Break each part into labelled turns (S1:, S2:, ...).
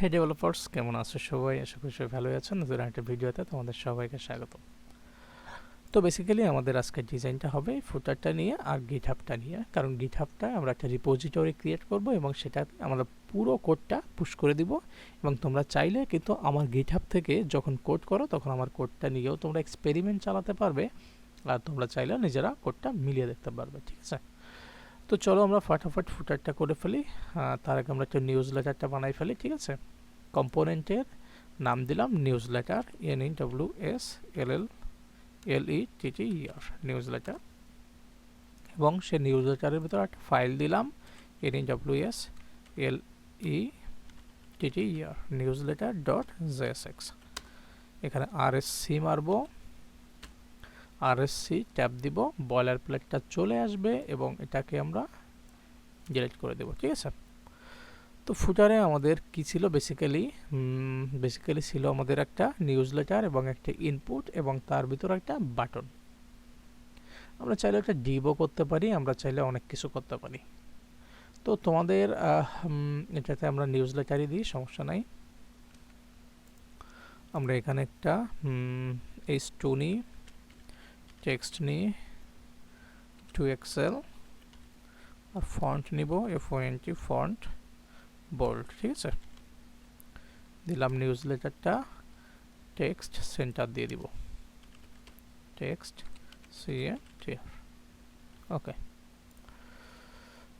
S1: হে developers কেমন আছো সবাই? আশা করি সবাই ভালোই আছেন। নতুন একটা ভিডিওতে তোমাদের সবাইকে স্বাগত। তো বেসিক্যালি আমাদের আজকের ডিজাইনটা হবে ফুটারটা নিয়ে আর গিটহাবটা নিয়ে। কারণ গিটহাবটা আমরা একটা রিপোজিটরি ক্রিয়েট করব এবং সেটা আমরা পুরো কোডটা পুশ করে দিব। এবং তোমরা চাইলে কিন্তু আমার গিটহাব থেকে যখন কোড করো, তখন আমার কোডটা নিয়েও তোমরা এক্সপেরিমেন্ট চালাতে পারবে। আর তোমরা চাইলে নিজেরা কোডটা মিলিয়ে দেখতে পারবে, ঠিক আছে? তো চলো আমরা ফাটাফাট ফুটারটা করে ফেলি। তার আগে আমরা একটা নিউজ লেটারটা বানাই ফেলি, ঠিক আছে? কম্পোনেন্টের নাম দিলাম newsletter N E W S L L L E T T R newsletter এবং সে নিউজ লেটারের ভিতরে একটা ফাইল দিলাম N E W S L E T T R newsletter dot JSX এখানে আর এস সি মারবো আর এস সি ট্যাপ দিব boiler প্লেটটা চলে আসবে এবং এটাকে আমরা ডিলিট করে দেবো, ঠিক আছে? তো ফুটারে আমাদের কি ছিল? বেসিক্যালি বেসিক্যালি ছিল আমাদের একটা নিউজ লেটার এবং একটা ইনপুট এবং তার ভিতরে একটা বাটন আমরা চাইলে একটা ডিবও করতে পারি, আমরা চাইলে অনেক কিছু করতে পারি। তো তোমাদের এটাতে আমরা নিউজ লেটারই দিই, সমস্যা নাই। আমরা এখানে একটা এইচ টু নিই টেক্সট নিই টু এক্সেল আর ফন্ট নিব এফ টি ফন্ট বোল্ড ঠিক আছে? দিলাম নিউজ লেটারটা টেক্সট সেন্টার দিয়ে দিব। Text C A T R okay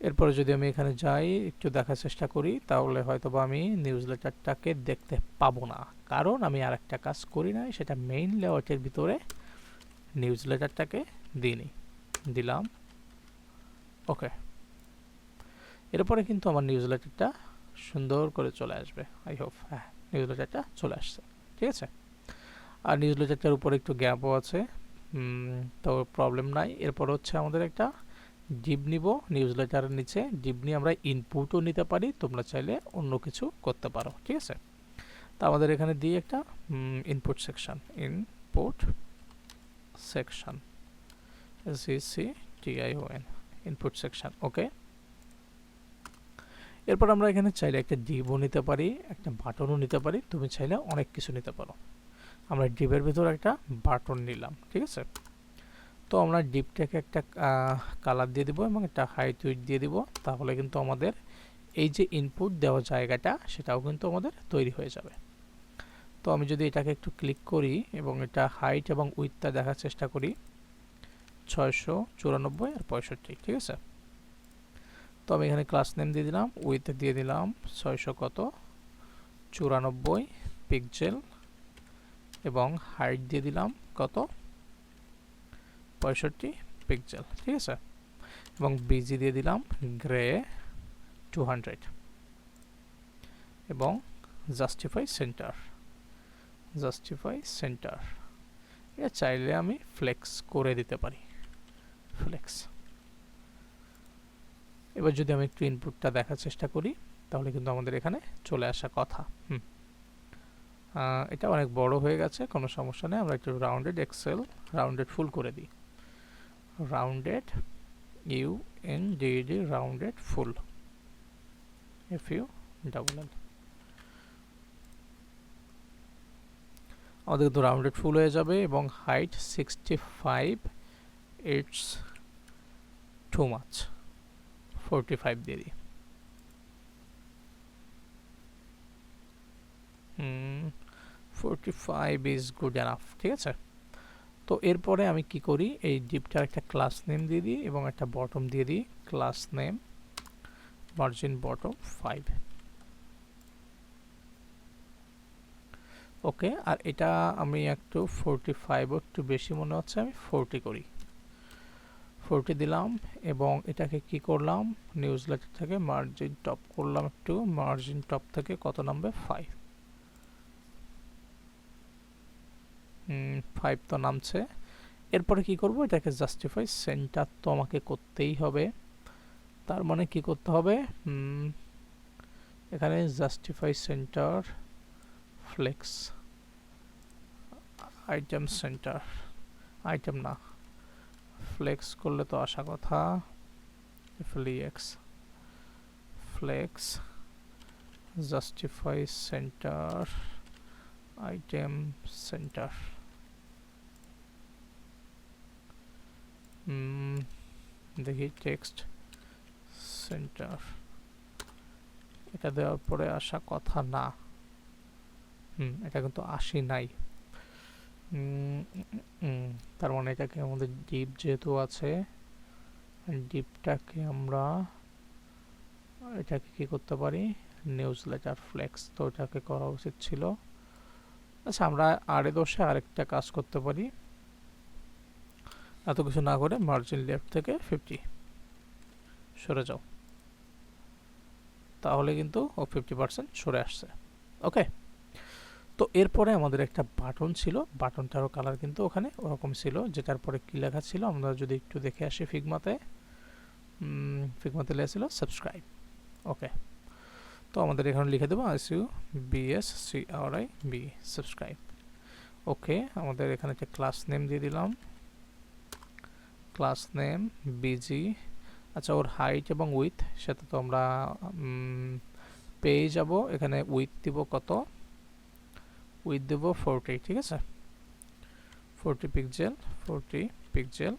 S1: এরপরে যদি আমি এখানে যাই, একটু দেখার চেষ্টা করি, তাহলে হয়তো বা আমি নিউজ লেটারটাকে দেখতে পাবো না। কারণ আমি আর একটা কাজ করি নাই, সেটা মেইন লেআউটের ভিতরে নিউজ লেটারটাকে দিইনি, দিলাম, ওকে। এরপরে কিন্তু আমার নিউজ লেটারটা সুন্দর করে চলে আসবে আই হোপ হ্যাঁ নিউজ লেটারটা চলে আসছে, ঠিক আছে? আর নিউজ লেটারটার উপরে একটু গ্যাপও আছে তো প্রবলেম নাই। এরপর হচ্ছে আমাদের একটা ডিপ নিব নিউজ লেটারের নিচে ডিপ নিয়ে আমরা ইনপুটও নিতে পারি, তোমরা চাইলে অন্য কিছু করতে পারো, ঠিক আছে? তা আমাদের এখানে দিই একটা input section input C T I O N input section okay এরপর আমরা এখানে চাইলে একটা ডিবও নিতে পারি, একটা বাটনও নিতে পারি, তুমি চাইলে অনেক কিছু নিতে পারো। আমরা ডিপের ভিতর একটা বাটন নিলাম, ঠিক আছে? তো আমরা ডিপটাকে একটা কালার দিয়ে দিব এবং একটা হাইট উইট দিয়ে দিব, তাহলে কিন্তু আমাদের এই যে ইনপুট দেওয়া জায়গাটা, সেটাও কিন্তু আমাদের তৈরি হয়ে যাবে। তো আমি যদি এটাকে একটু ক্লিক করি এবং এটা হাইট এবং উইথটা দেখার চেষ্টা করি, ছয়শো চুরানব্বই আর পঁয়ষট্টি, ঠিক আছে? তো আমি এখানে ক্লাস নেম দিয়ে দিলাম উইথ দিয়ে দিলাম, ছয়শো কত? চুরানব্বই পিকজেল এবং হাইট দিয়ে দিলাম কত? পঁয়ষট্টি পিকজেল ঠিক আছে? এবং বিজি দিয়ে দিলাম গ্রে টু হান্ড্রেড এবং জাস্টিফাই সেন্টার জাস্টিফাই সেন্টার এটা চাইলে আমি ফ্লেক্স করে দিতে পারি। ফ্লেক্স এবার যদি আমি একটু ইনপুটটা দেখার চেষ্টা করি, তাহলে কিন্তু আমাদের এখানে চলে আসা কথা। হুম। এটা অনেক বড় হয়ে গেছে, কোনো সমস্যা নেই। আমরা একটু রাউন্ডেড এক্সেল রাউন্ডেড ফুল করে দিই। Rounded U N D D rounded full F U double L আমাদের কিন্তু রাউন্ডেড ফুল হয়ে যাবে এবং height sixty five it's too much forty five দিয়ে দিই। Forty five is good enough ঠিক আছে? তো এরপরে আমি কি করি? এই ডিপটার একটা ক্লাস নেম দিয়ে দিই এবং একটা বটম দিয়ে দিই। Class name margin bottom five okay, আর এটা আমি একটু ফোরটি ফাইভ একটু বেশি মনে হচ্ছে, আমি ফোরটি করি। ফোরটি দিলাম এবং এটাকে কি করলাম? নিউজ থেকে মার্জিন টপ করলাম একটু মার্জিন টপ থেকে কত নামবে? ফাইভ ফাইভ তো নামছে। এরপরে কি করব? এটাকে জাস্টিফাই সেন্টার তো আমাকে করতেই হবে। তার মানে কি করতে হবে? এখানে justify center flex item center item না। ফ্লেক্স করলে তো আসা কথা। Flex flex justify center item center দেখি টেক্সট সেন্টার এটা দেওয়ার পরে আসা কথা না। হুম, এটা কিন্তু আসি নাই। তার মানে এটাকে আমাদের ডিপ যেহেতু আছে, ডিপটাকে আমরা এটাকে কি করতে পারি? নিউজ লেটার ফ্লেক্স তো এটাকে করা উচিত ছিল। আচ্ছা আমরা আরে দোষে আরেকটা কাজ করতে পারি। এত কিছু না করে মার্জিন লেফট থেকে ফিফটি সরে যাও। তাহলে কিন্তু ও ফিফটি পার্সেন্ট সরে আসছে। ওকে তো এরপরে আমাদের একটা বাটন ছিল। বাটনটারও কালার কিন্তু ওখানে ওরকম ছিল, যেটার পরে কী লেখা ছিল, আমরা যদি একটু দেখে আসি ফিগমাতে ফিগমাতে লেখা ছিল সাবস্ক্রাইব ওকে তো আমাদের এখানে লিখে দেবো S U B S C R I B subscribe okay আমাদের এখানে একটা ক্লাস নেম দিয়ে দিলাম। ক্লাস নেম বিজি আচ্ছা ওর হাইট এবং উইথ সেটা তো আমরা পেয়ে যাব। এখানে উইথ দিব কত? উইথ দেব ফোরটি, ঠিক আছে? ফোরটি পিকজেল ফোরটি পিকজেল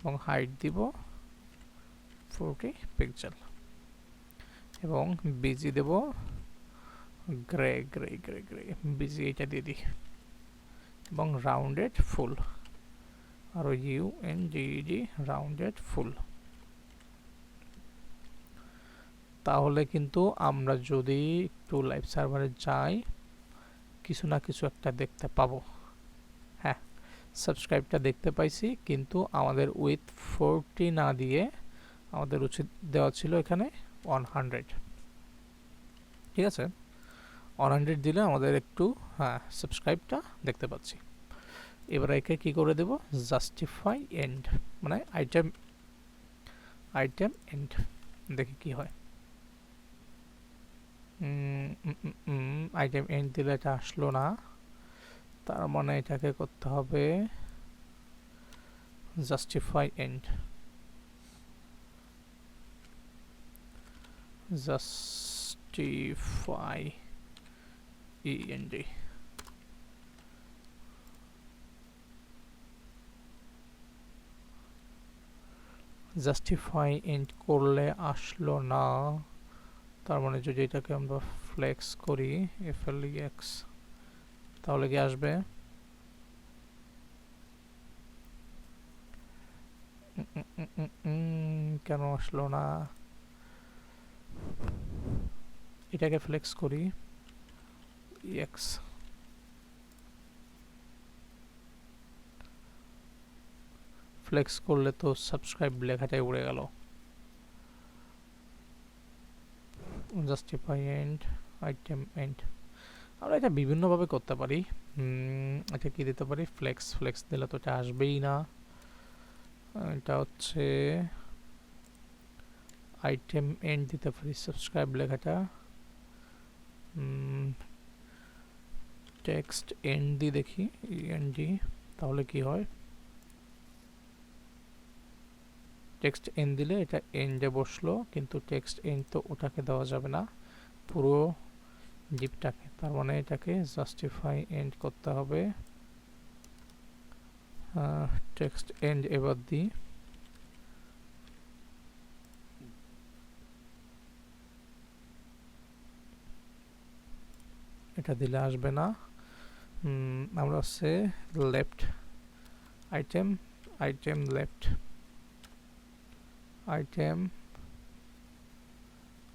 S1: এবং হাইট দিব ফোরটি পিকজেল এবং বিজি দেব grey grey grey grey, BG এটা দিয়ে দিই এবং rounded full R U N D, rounded full. তাহলে কিন্তু আমরা যদি একটু লাইভ সার্ভারে যাই কিছু না কিছু একটা দেখতে পাবো। হ্যাঁ সাবস্ক্রাইবটা দেখতে পাইছি, কিন্তু আমাদের উইথ ফোরটি না দিয়ে আমাদের উচিত দেওয়া ছিল এখানে ওয়ান হান্ড্রেড ঠিক আছে? ওয়ান হান্ড্রেড দিলে আমাদের একটু হ্যাঁ সাবস্ক্রাইবটা দেখতে পাচ্ছি। এবার একে কী করে দেব? জাস্টিফাই এন্ড মানে আইটেম আইটেম এন্ড দেখি কি হয়। আইটেম এন্ড দিলে এটা আসলো না। তার মানে এটাকে করতে হবে justify end justify E N D justify end করলে আসলো না। তার মানে যদি এটাকে আমরা ফ্লেক্স করি এফ এল এক্স তাহলে কি আসবে? কেন আসলো না? এটাকে ফ্লেক্স করি এক্স ফ্লেক্স করলে তো সাবস্ক্রাইব লেখাটাই উড়ে গেল। জাস্টিফাই এন্ড আইটেম এন্ড আমরা এটা বিভিন্নভাবে করতে পারি। এটা কি দিতে পারি? ফ্লেক্স ফ্লেক্স দিলে তো এটা আসবেই না। এটা হচ্ছে আইটেম এন্ড দিতে পারি সাবস্ক্রাইব লেখাটা। টেক্সট এন্ড দি দেখি এন্ড তাহলে কি হয়? টেক্সট এন দিলে এটা এন্ডে বসল, কিন্তু টেক্সট এন্ড তো ওটাকে দেওয়া যাবে না, পুরো ডিপটাকে তার মানে এটাকে জাস্টিফাই এন্ড করতে হবে। টেক্সট এন্ড এবার দিই এটা দিলে আসবে না। আমরা হচ্ছে left item item left item,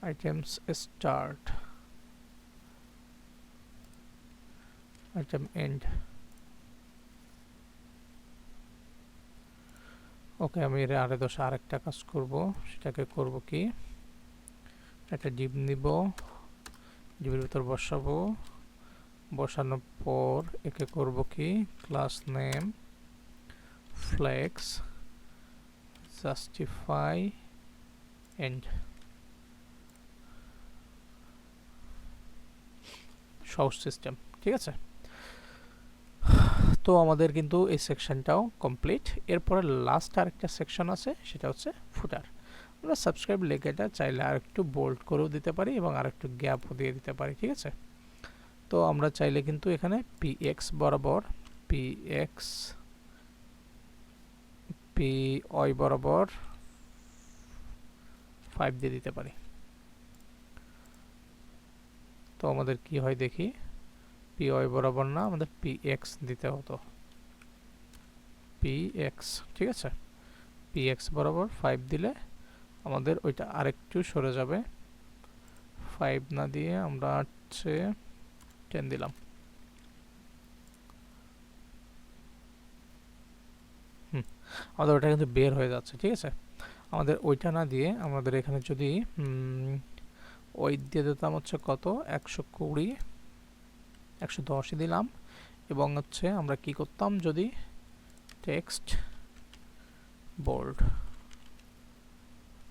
S1: items start, item end. Okay আমি এর আরে দশ আরেকটা কাজ করব, সেটাকে করব কি? একটা ডিপ নিব ডিপের ভিতর বসাবো। বসানোর পর একে করব কি? Class name flex justify end সহজ সিস্টেম ঠিক আছে? তো আমাদের কিন্তু এই সেকশনটাও কমপ্লিট এরপরে লাস্ট আরেকটা সেকশন আছে, সেটা হচ্ছে ফুটার আমরা সাবস্ক্রাইব লেখাটা চাইলে আর একটু বোল্ড করেও দিতে পারি এবং আর একটু গ্যাপও দিয়ে দিতে পারি, ঠিক আছে? তো আমরা চাইলে কিন্তু এখানে পি এক্স বরাবর পি এক্স পি ওয়াই বরাবর ফাইভ দিয়ে দিতে পারি। তো আমাদের কি হয় দেখি? পি ওয়াই বরাবর না, আমাদের পি এক্স দিতে হতো। পি এক্স ঠিক আছে? পি এক্স বরাবর ফাইভ দিলে আমাদের ওইটা আরেকটু সরে যাবে। ফাইভ না দিয়ে আমরা হচ্ছে টেন দিলাম হুম আমাদের ওটা কিন্তু বের হয়ে যাচ্ছে, ঠিক আছে? আমাদের ওইটা না দিয়ে আমাদের এখানে যদি ওই দিয়ে দিতাম হচ্ছে কত? একশো কুড়ি, একশো দশই দিলাম। এবং হচ্ছে আমরা কি করতাম যদি টেক্সট বোল্ড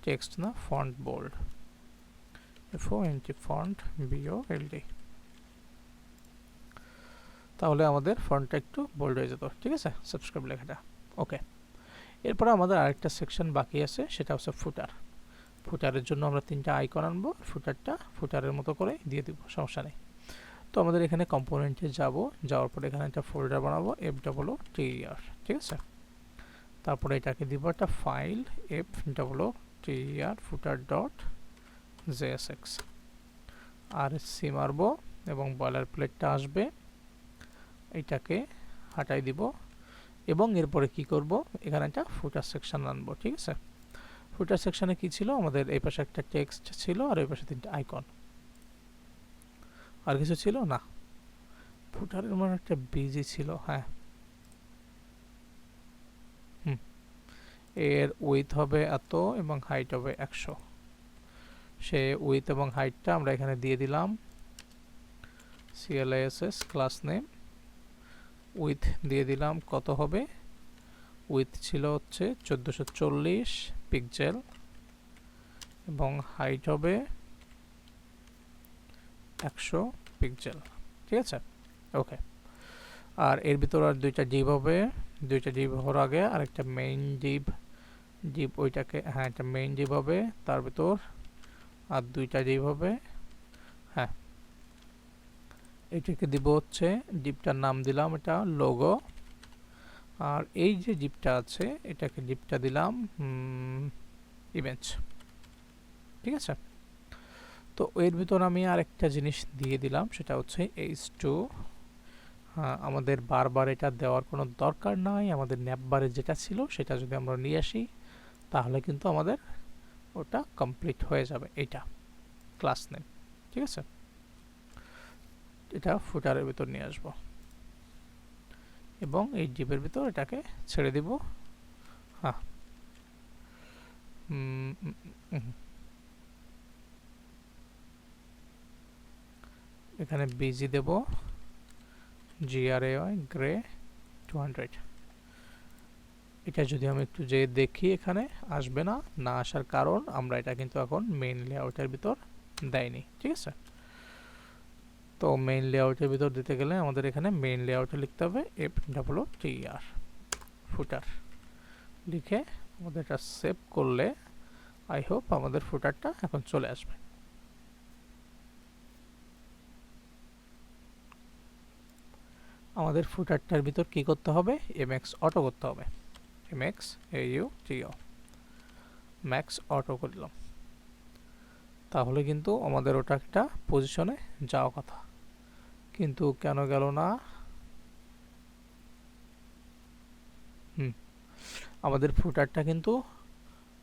S1: টেক্সট না font bold F O N T font B O L D তাহলে আমাদের ফন্টটা একটু বোল্ড হয়ে যেত, ঠিক আছে? সাবস্ক্রাইব লেখাটা ওকে এরপরে আমাদের আরেকটা সেকশন বাকি আছে, সেটা হচ্ছে ফুটার ফুটারের জন্য আমরা তিনটা আইকন আনব ফুটারটা ফুটারের মতো করে দিয়ে দিব, সমস্যা নেই। তো আমাদের এখানে কম্পোনেন্টে যাব, যাওয়ার পরে এখানে একটা ফোল্ডার বানাবো এফ ডাবল টিআর ঠিক আছে? তারপরে এটাকে দিব একটা file F double T R footer dot JSX R C মারবো এবং বয়লার প্লেটটা আসবে, এটাকে হাটাই দিব এবং এরপরে কি করব? এখানে একটা ফুটার সেকশন আনব, ঠিক আছে? ফুটার সেকশনে কি ছিল? আমাদের এই পাশে একটা টেক্সট ছিল আর এই পাশে তিনটা আইকন আর কিছু ছিল? না। ফুটারের মনে একটা বিজি ছিল হ্যাঁ। হুম। এর উইথ হবে এত এবং হাইট হবে একশো। সে উইথ এবং হাইটটা আমরা এখানে দিয়ে দিলাম। সিএলআইএসএস ক্লাস নেম উইথ দিয়ে দিলাম, কত হবে? উইথ ছিল হচ্ছে চোদ্দোশো চল্লিশ পিকজেল এবং হাইট হবে একশো পিকজেল ঠিক আছে? ওকে আর এর ভিতর আর দুইটা ডিপ হবে, দুইটা ডিপ হওয়ার আগে আর একটা মেইন ডিপ ডিপ ওইটাকে হ্যাঁ একটা মেইন ডিপ হবে, তার ভিতর আর দুইটা ডিপ হবে। এটাকে দিব হচ্ছে ডিপটার নাম দিলাম, এটা লোগো আর এই যে জিপটা আছে, এটাকে জিপটা দিলাম ইমেজ ঠিক আছে? তো এর ভিতর আমি আরেকটা জিনিস দিয়ে দিলাম, সেটা হচ্ছে এইচ টু আমাদের বারবার এটা দেওয়ার কোনো দরকার নাই, আমাদের ন্যাপবারে যেটা ছিল সেটা যদি আমরা নিয়ে আসি, তাহলে কিন্তু আমাদের ওটা কমপ্লিট হয়ে যাবে, এটা ক্লাস নেম ঠিক আছে? এটা ফুটারের ভিতর নিয়ে আসব। এবং এই ডিপের ভিতর এটাকে ছেড়ে দিব। হ্যাঁ। এখানে BG Dev. G R A grey two hundred. এটা যদি আমি একটু যে দেখি এখানে, আসবে না না আসার কারণ আমরা এটা কিন্তু এখন মেইন লেআউটের ভিতর দেয়নি। ঠিক আছে? তো মেইন লেআউটের ভিতর দিতে গেলে আমাদের এখানে মেইন লেআউটে লিখতে হবে F double T R footer লিখে আমাদের এটা সেভ করলে আই হোপ আমাদের ফুটারটা এখন চলে আসবে। আমাদের ফুটারটার ভিতর কি করতে হবে? এমএক্স অটো করতে হবে। MX A U T O max auto করলাম। তাহলে কিন্তু আমাদের ওটা একটা পজিশনে যাওয়া কথা। কিন্তু কেন গেল না? হুম, আমাদের ফুটারটা কিন্তু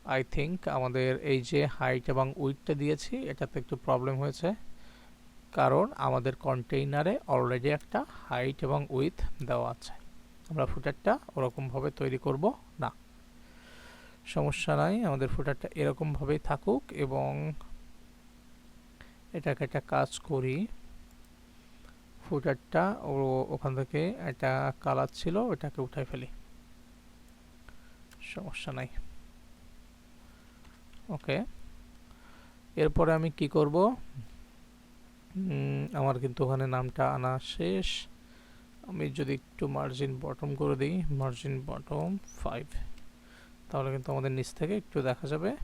S1: আই থিঙ্ক আমাদের এই যে হাইট এবং উইথটা দিয়েছি, এটাতে একটু প্রবলেম হয়েছে। কারণ আমাদের কন্টেইনারে অলরেডি একটা হাইট এবং উইথ দেওয়া আছে। আমরা ফুটারটা ওরকমভাবে তৈরি করব? না। সমস্যা নাই, আমাদের ফুটারটা এরকমভাবেই থাকুক এবং এটাকে একটা কাজ করি। ফুটারটা ও ওখান থেকে একটা কালার ছিল ওটাকে উঠাই ফেলি। সমস্যা নাই। ওকে। এরপরে আমি কি করব? আমার কিন্তু ওখানে নামটা আনা শেষ। আমি যদি একটু মার্জিন বটম করে দিই মার্জিন বটম ফাইভ তাহলে কিন্তু আমাদের নিচ থেকে একটু দেখা যাবে।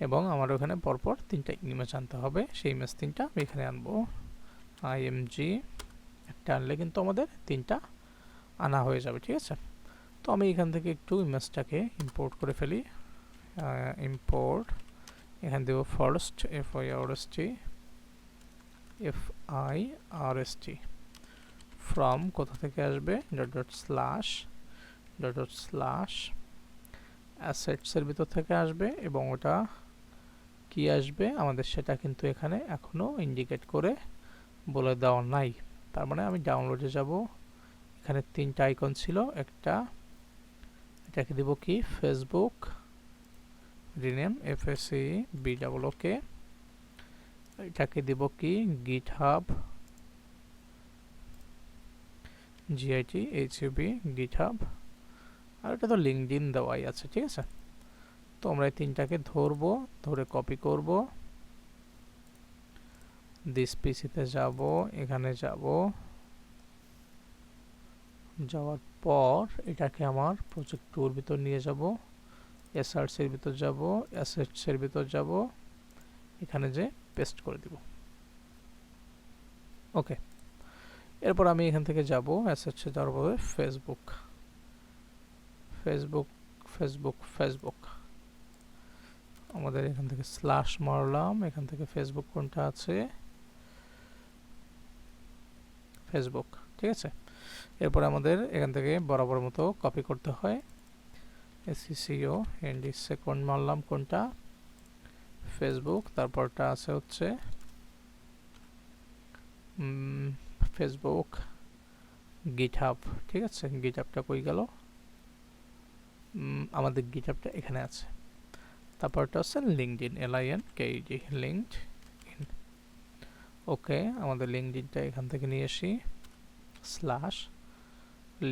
S1: এবং আমার ওখানে পরপর তিনটা ইমেজ আনতে হবে। সেই ইমেজ তিনটা আমি এখানে আনব। আইএমজি একটা আনলে কিন্তু আমাদের তিনটা আনা হয়ে যাবে, ঠিক আছে? তো আমি এখান থেকে একটু ইমেজটাকে ইম্পোর্ট করে ফেলি। ইম্পোর্ট এখানে দেবো first F I R S T F I R S T from কোথা থেকে আসবে? Dot dot slash dot dot slash অ্যাসেটসের ভিতর থেকে আসবে এবং ওটা কি আসবে? আমাদের সেটা কিন্তু এখানে এখনও ইন্ডিকেট করে বলে দেওয়া নাই। তার মানে আমি ডাউনলোডে যাব। এখানে তিনটা আইকন ছিল। একটা, এটাকে দিব কি? Facebook rename F S C B double okay এটাকে দিব কি? GitHub G I T H B GitHub আর এটা তো লিঙ্কডিন দেওয়াই আছে, ঠিক আছে? তো আমরা এই তিনটাকে ধরবো, ধরে কপি করব। দিস পিসিতে যাব, এখানে যাব। যাওয়ার পর এটাকে আমার প্রজেক্ট টুর ভিতর নিয়ে যাব এসআরসির ভিতর যাব অ্যাসেটসের ভিতর যাব, এখানে যে পেস্ট করে দিব। ওকে এরপর আমি এখান থেকে যাব অ্যাসেটসে যাওয়ার পরে ফেসবুক ফেসবুক ফেসবুক ফেসবুক আমাদের এখান থেকে স্ল্যাশ মারলাম, এখান থেকে ফেসবুক কোনটা আছে? ফেসবুক ঠিক আছে? এরপর আমাদের এখান থেকে বরাবর মতো কপি করতে হয়। এসিসিও এনডি সেকেন্ড মারলাম কোনটা? ফেসবুক তারপরটা আছে হচ্ছে ফেসবুক গিটহাব ঠিক আছে? গিটহাবটা কই গেল? আমাদের গিটহাবটা এখানে আছে। তারপরটা হচ্ছে LinkedIn N K E D linked okay, আমাদের লিঙ্কডিনটা এখান থেকে নিয়ে আসি। স্ল্যাশ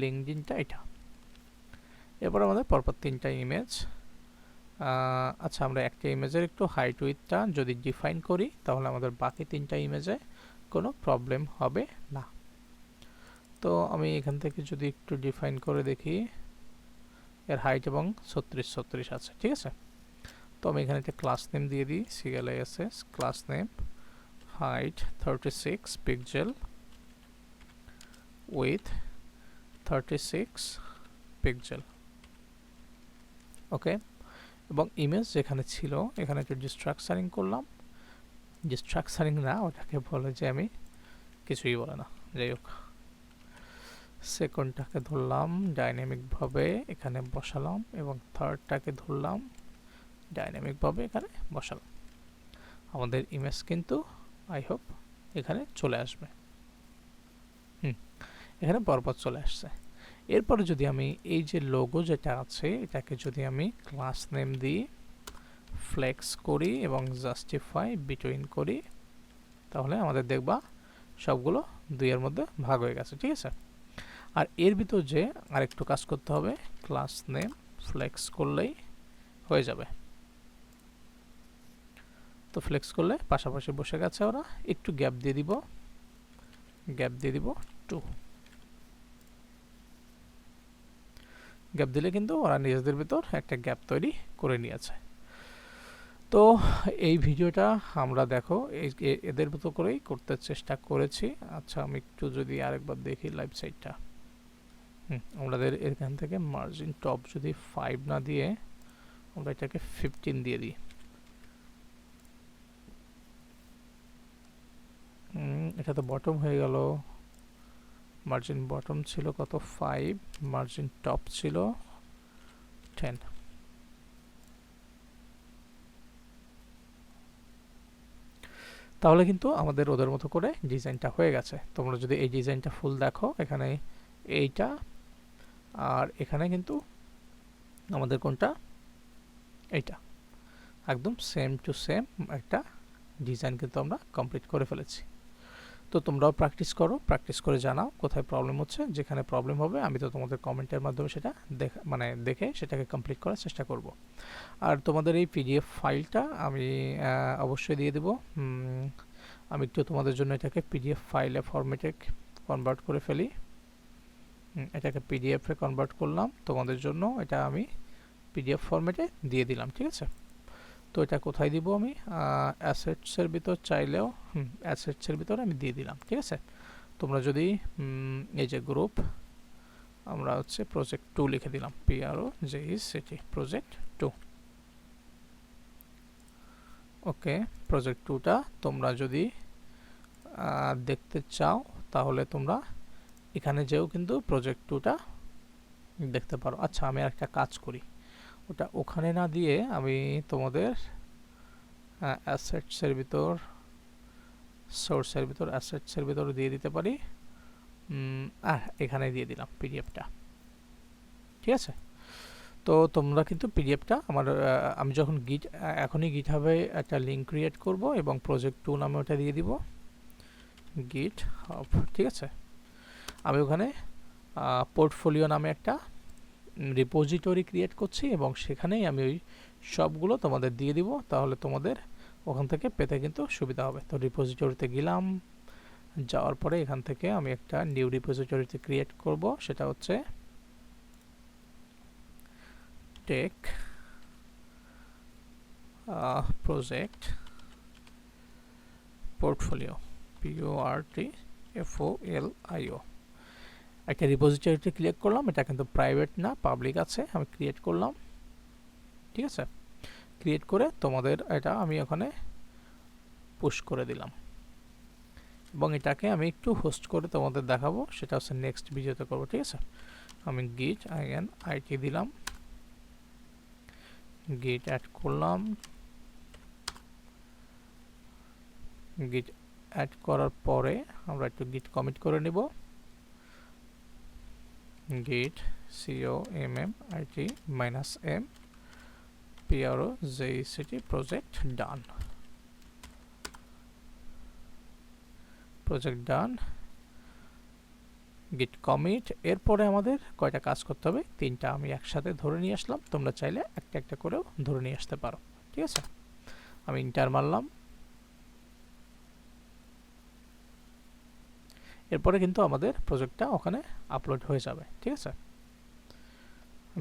S1: লিঙ্কডিনটা এটা। এরপর আমাদের পরপর তিনটা ইমেজ আচ্ছা আমরা একটা ইমেজের একটু হাইট উইথটা যদি ডিফাইন করি, তাহলে আমাদের বাকি তিনটা ইমেজে কোনো প্রবলেম হবে না। তো আমি এখান থেকে যদি একটু ডিফাইন করে দেখি, এর হাইট এবং ছত্রিশ ছত্রিশ আছে, ঠিক আছে? তো আমি এখানে একটা ক্লাস নেম দিয়ে দিই C L S class name six pixel width thirty six pixel okay এবং ইমেজ যেখানে ছিল, এখানে একটু ডিস্ট্রাকচারিং করলাম। ডিস্ট্রাকচারিং না, ওটাকে বলে যে আমি কিছুই বলে না। যাই হোক সেকেন্ডটাকে ধরলাম ডাইনামিকভাবে এখানে বসালাম এবং থার্ডটাকে ধরলাম ডাইনামিকভাবে এখানে বসালাম। আমাদের ইমেজ কিন্তু আই হোপ এখানে চলে আসবে। হুম, এখানে পরপর চলে আসছে। এরপরে যদি আমি এই যে লোগো যেটা আছে, এটাকে যদি আমি ক্লাস নেম দিই ফ্লেক্স করি এবং জাস্টিফাই বিটুইন করি, তাহলে আমাদের দেখবা সবগুলো দুইয়ের মধ্যে ভাগ হয়ে গেছে, ঠিক আছে? আর এর ভিতর যে আরেকটু কাজ করতে হবে ক্লাস নেম ফ্লেক্স করলেই হয়ে যাবে। তো ফ্লেক্স করলে পাশাপাশি বসে গেছে ওরা। একটু গ্যাপ দিয়ে দিব। গ্যাপ দিয়ে দিব টু গ্যাপ দিলে কিন্তু ওরা নিজেদের ভিতর একটা গ্যাপ তৈরি করে নিয়েছে। তো এই ভিডিওটা আমরা দেখো এদের মতো করেই করতে চেষ্টা করেছি। আচ্ছা আমি একটু যদি আরেকবার দেখি লাইভ সাইটটা হুম, আমাদের এখান থেকে মার্জিন টপ যদি ফাইভ না দিয়ে আমরা এটাকে ফিফটিন দিয়ে দিই। এটা তো বটম হয়ে গেল। মার্জিন বটম ছিল কত? ফাইভ মার্জিন টপ ছিল টেন তাহলে কিন্তু আমাদের ওদের মতো করে ডিজাইনটা হয়ে গেছে। তোমরা যদি এই ডিজাইনটা ফুল দেখো, এখানে এইটা আর এখানে কিন্তু আমাদের কোনটা? এইটা। একদম সেম টু সেম একটা ডিজাইন কিন্তু আমরা কমপ্লিট করে ফেলেছি। তো তোমরাও প্র্যাকটিস করো। প্র্যাকটিস করে জানাও কোথায় প্রবলেম হচ্ছে, যেখানে প্রবলেম হবে, আমি তো তোমাদের কমেন্টের মাধ্যমে সেটা দেখা মানে দেখে সেটাকে কমপ্লিট করার চেষ্টা করব। আর তোমাদের এই পিডিএফ ফাইলটা আমি অবশ্যই দিয়ে দেবো। আমি একটু তোমাদের জন্য এটাকে পিডিএফ ফাইলে ফরম্যাটে কনভার্ট করে ফেলি। এটাকে পিডিএফে কনভার্ট করলাম। তোমাদের জন্য এটা আমি পিডিএফ ফরম্যাটে দিয়ে দিলাম, ঠিক আছে? তো এটা কোথায় দিব আমি? অ্যাসেটসের ভিতর চাইলেও অ্যাসেটসের ভিতর আমি দিয়ে দিলাম, ঠিক আছে? তোমরা যদি এই যে গ্রুপ আমরা হচ্ছে প্রজেক্ট টু লিখে দিলাম P R O J E C T project two okay project টুটা তোমরা যদি দেখতে চাও, তাহলে তোমরা এখানে যেও কিন্তু প্রজেক্ট টুটা দেখতে পারো। আচ্ছা আমি একটা কাজ করি। ওটা ওখানে না দিয়ে আমি তোমাদের অ্যাসেটসের ভিতর সোর্সের ভিতর অ্যাসেটসের ভিতর দিয়ে দিতে পারি। আর এখানে দিয়ে দিলাম পিডিএফটা ঠিক আছে? তো তোমরা কিন্তু পিডিএফটা আমার আমি যখন গিট এখনই গিট হবে একটা লিঙ্ক ক্রিয়েট করব এবং প্রজেক্ট টু নামে ওটা দিয়ে দিব। গিট হাব ঠিক আছে? আমি ওখানে পোর্টফোলিও নামে একটা রিপোজিটরি ক্রিয়েট করছি এবং সেখানেই আমি ওই সবগুলো তোমাদের দিয়ে দিব, তাহলে তোমাদের ওখান থেকে পেতে কিন্তু সুবিধা হবে। তো রিপোজিটরিতে গেলাম, যাওয়ার পরে এখান থেকে আমি একটা নিউ রিপোজিটরিতে ক্রিয়েট করব, সেটা হচ্ছে tech project portfolio P O R T F O L I O একটা রিপোজিটরিতে ক্রিয়েট করলাম, এটা কিন্তু প্রাইভেট না পাবলিক আছে, আমি ক্রিয়েট করলাম। ঠিক আছে? ক্রিয়েট করে তোমাদের এটা আমি ওখানে পুশ করে দিলাম। এবং এটাকে আমি একটু হোস্ট করে তোমাদের দেখাবো, সেটা হচ্ছে নেক্সট ভিডিওতে করব, ঠিক আছে? আমি গিট আইএন আইটি দিলাম। গিট অ্যাড করলাম। গিট অ্যাড করার পরে আমরা একটু গিট কমিট করে নিব। Git com it minus m pro jct project done. Project done git commit এরপরে আমাদের কয়টা কাজ করতে হবে? তিনটা আমি একসাথে ধরে নিয়ে আসলাম। তোমরা চাইলে একটা একটা করেও ধরে নিয়ে আসতে পারো। ঠিক আছে? আমি ইন্টার মারলাম। এরপরে কিন্তু আমাদের প্রজেক্টটা ওখানে আপলোড হয়ে যাবে, ঠিক আছে?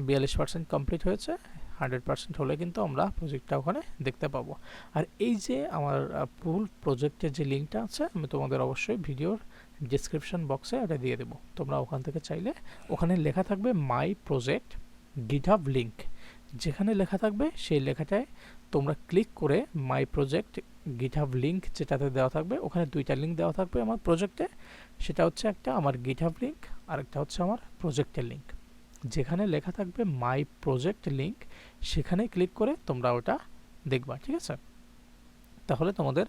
S1: বিয়াল্লিশ পার্সেন্ট কমপ্লিট হয়েছে হান্ড্রেড পার্সেন্ট হলে কিন্তু আমরা প্রজেক্টটা ওখানে দেখতে পাবো। আর এই যে আমার ফুল প্রজেক্টের যে লিঙ্কটা আছে, আমি তোমাদের অবশ্যই ভিডিওর ডিসক্রিপশন বক্সে এটা দিয়ে দেবো। তোমরা ওখান থেকে চাইলে ওখানে লেখা থাকবে মাই প্রজেক্ট গিটহাব লিঙ্ক যেখানে লেখা থাকবে সেই লেখাটায় তোমরা ক্লিক করে মাই প্রজেক্ট গিটহাব লিঙ্ক যেটাতে দেওয়া থাকবে, ওখানে দুইটা লিঙ্ক দেওয়া থাকবে আমার প্রজেক্টে সেটা হচ্ছে একটা আমার গিটহাব লিঙ্ক আর একটা হচ্ছে আমার প্রজেক্টের লিঙ্ক যেখানে লেখা থাকবে মাই প্রজেক্ট লিঙ্ক সেখানে ক্লিক করে তোমরা ওটা দেখবা, ঠিক আছে? তাহলে তোমাদের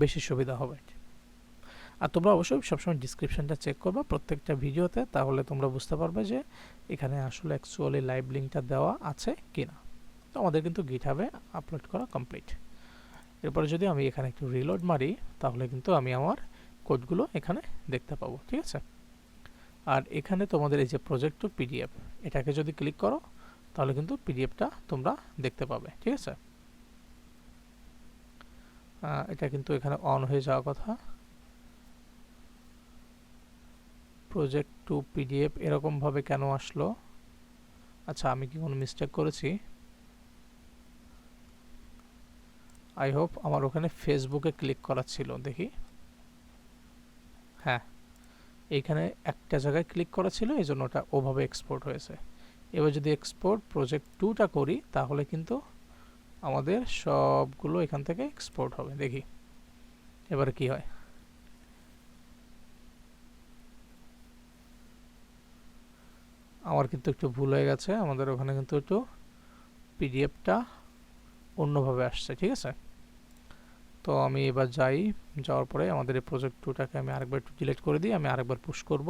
S1: বেশি সুবিধা হবে। আর তোমরা অবশ্যই সবসময় ডিসক্রিপশানটা চেক করবা প্রত্যেকটা ভিডিওতে, তাহলে তোমরা বুঝতে পারবে যে এখানে আসলে অ্যাকচুয়ালি লাইভ লিঙ্কটা দেওয়া আছে কি না তো আমাদের কিন্তু গিটহাবে আপলোড করা কমপ্লিট এরপরে যদি আমি এখানে একটু রিলোড মারি, তাহলে কিন্তু আমি আমার কোডগুলো এখানে দেখতে পাবো, ঠিক আছে? আর এখানে তোমাদের এই যে প্রজেক্ট টু পিডিএফ এটাকে যদি ক্লিক করো, তাহলে কিন্তু পিডিএফটা তোমরা দেখতে পাবে, ঠিক আছে? এটা কিন্তু এখানে অন হয়ে যাওয়ার কথা। প্রজেক্ট টু পিডিএফ এরকমভাবে কেন আসলো? আচ্ছা আমি কি কোনো মিস্টেক করেছি? আই হোপ আমার ওখানে ফেসবুকে ক্লিক করা ছিল, দেখি। হ্যাঁ এইখানে একটা জায়গায় ক্লিক করা ছিল এই জন্য ওটা ওভাবে এক্সপোর্ট হয়েছে। এবার যদি এক্সপোর্ট প্রজেক্ট টুটা করি, তাহলে কিন্তু আমাদের সবগুলো এখান থেকে এক্সপোর্ট হবে, দেখি। এবারে কি হয়? আমার কিন্তু একটু ভুল হয়ে গেছে, আমাদের ওখানে কিন্তু একটু পিডিএফটা অন্যভাবে আসছে, ঠিক আছে? তো আমি এবার যাই, যাওয়ার পরে আমাদের এই প্রজেক্ট টুটাকে আমি আরেকবার একটু ডিলেট করে দিই, আমি আরেকবার পুশ করব।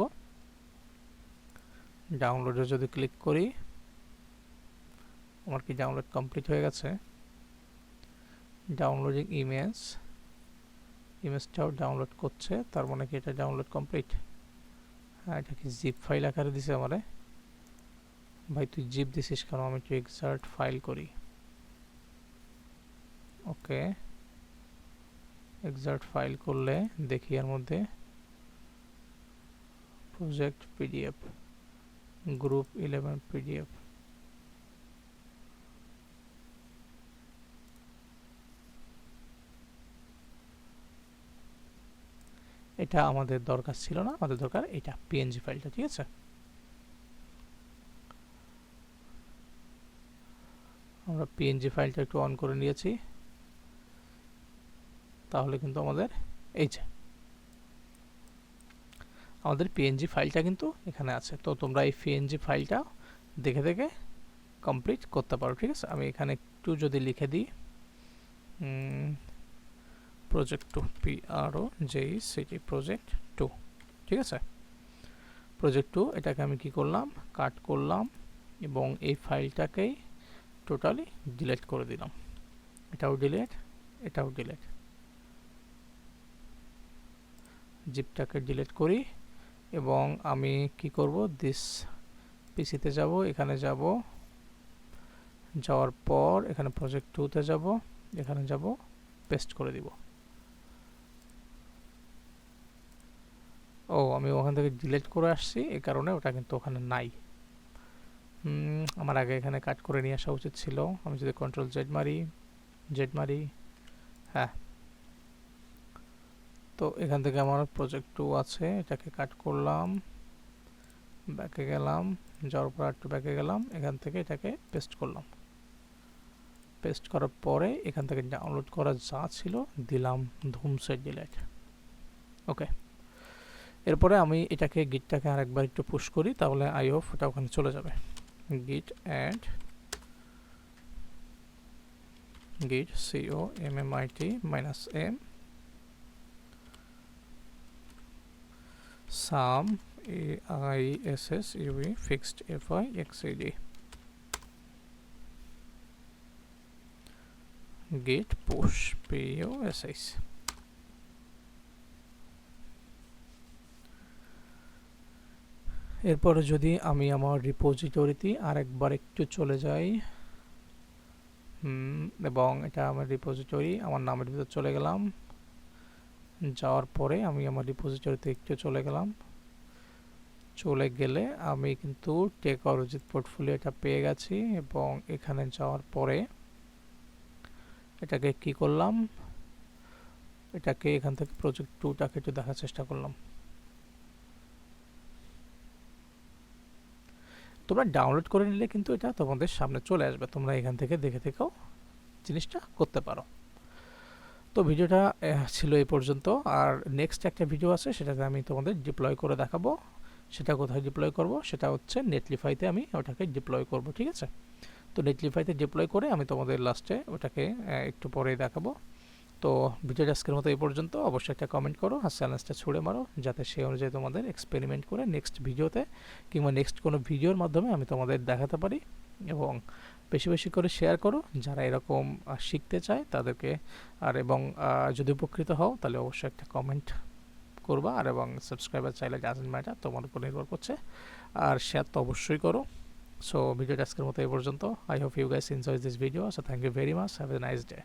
S1: ডাউনলোডে যদি ক্লিক করি, আমার কি ডাউনলোড কমপ্লিট হয়ে গেছে? ডাউনলোডিং ইমেজ ইমেজটাও ডাউনলোড করছে, তার মানে কি এটা ডাউনলোড কমপ্লিট হ্যাঁ এটা কি জিপ ফাইল আকারে দিছে আমারে? ভাই, তুই জিপ দিছিস কেন? আমি একটু এক্সার্ট ফাইল করি। ওকে। এক্সাক্ট ফাইল করলে দেখি এর মধ্যে। Project PDF group eleven PDF এটা আমাদের দরকার ছিল না, আমাদের দরকার এটা পিএনজি ফাইলটা ঠিক আছে? আমরা পিএনজি ফাইলটা একটু অন করে নিয়েছি। তাহলে কিন্তু আমাদের এই যে, আমাদের পিএনজি ফাইলটা কিন্তু এখানে আছে। তো তোমরা এই পিএনজি ফাইলটা দেখে দেখে কমপ্লিট করতে পারো, ঠিক আছে? আমি এখানে একটু যদি লিখে দিই project two P R O J E C T project two ঠিক আছে? প্রজেক্ট টু এটাকে আমি কি করলাম? কাট করলাম এবং এই ফাইলটাকেই টোটালি ডিলেট করে দিলাম। এটাও ডিলেট এটাও ডিলেট জিপটাকে ডিলেট করি এবং আমি কি করব? দিস পিসিতে যাব, এখানে যাব। যাওয়ার পর এখানে প্রজেক্ট টুতে যাব, এখানে যাব পেস্ট করে দিব। ও, আমি ওখান থেকে ডিলিট করে আসছি এই কারণে ওটা কিন্তু ওখানে নাই। আমার আগে এখানে কাট করে নিয়ে আসা উচিত ছিল। আমি যদি কন্ট্রোল জেড মারি জেড মারি হ্যাঁ। তো এখান থেকে আমার প্রজেক্ট টু আছে, এটাকে কাট করলাম ব্যাকে গেলাম, যাওয়ার পর একটু ব্যাকে গেলাম, এখান থেকে এটাকে পেস্ট করলাম। পেস্ট করার পরে এখান থেকে ডাউনলোড করা যা ছিল দিলাম ধুমসেট ডিলাইট ওকে এরপরে আমি এটাকে গিটটাকে আরেকবার একটু পুশ করি, তাহলে আই অফ এটা ওখানে চলে যাবে। git add, git co mmit minus m sum aiss uv fixed fi xad git push posh এরপরে যদি আমি আমার রিপোজিটরিতে আরেকবার একটু চলে যাই এবং এটা আমার রিপোজিটরি, আমার নামের ভিতর চলে গেলাম। যাওয়ার পরে আমি আমার রিপোজিটরিতে একটু চলে গেলাম। চলে গেলে আমি কিন্তু টেক অরিজিৎ পোর্টফোলিওটা পেয়ে গেছি এবং এখানে যাওয়ার পরে এটাকে কি করলাম? এটাকে এখান থেকে প্রজেক্ট টুটাকে একটু দেখার চেষ্টা করলাম। তোমরা ডাউনলোড করে নিলে কিন্তু এটা তোমাদের সামনে চলে আসবে। তোমরা এখান থেকে দেখে থেকেও জিনিসটা করতে পারো। তো ভিডিওটা ছিল এই পর্যন্ত। আর নেক্সট একটা ভিডিও আছে, সেটাতে আমি তোমাদের ডিপ্লয় করে দেখাবো। সেটা কোথায় ডিপ্লয় করব, সেটা হচ্ছে নেটলিফাইতে আমি ওটাকে ডিপ্লয় করব, ঠিক আছে? তো নেটলিফাইতে ডিপ্লয় করে আমি তোমাদের লাস্টে ওটাকে একটু পরেই দেখাবো। তো ভিডিওটা আজকের মতো এই পর্যন্ত। অবশ্যই একটা কমেন্ট করো আর চ্যালেঞ্জটা ছুড়ে মারো, যাতে সেই অনুযায়ী তোমাদের এক্সপেরিমেন্ট করে নেক্সট ভিডিওতে কিংবা নেক্সট কোনো ভিডিওর মাধ্যমে আমি তোমাদের দেখাতে পারি। এবং বেশি বেশি করে শেয়ার করো। যারা এরকম শিখতে চায় তাদেরকে, আর এবং যদি উপকৃত হও তাহলে অবশ্যই একটা কমেন্ট করবা। আর এবং সাবস্ক্রাইবার চাইলে ডাজেন্ট ম্যাটার তোমার উপর নির্ভর করছে। আর শেয়ার তো অবশ্যই করো। সো ভিডিওটা আজকের মতো এই পর্যন্ত। I hope you guys enjoy this video so thank you very much have a nice day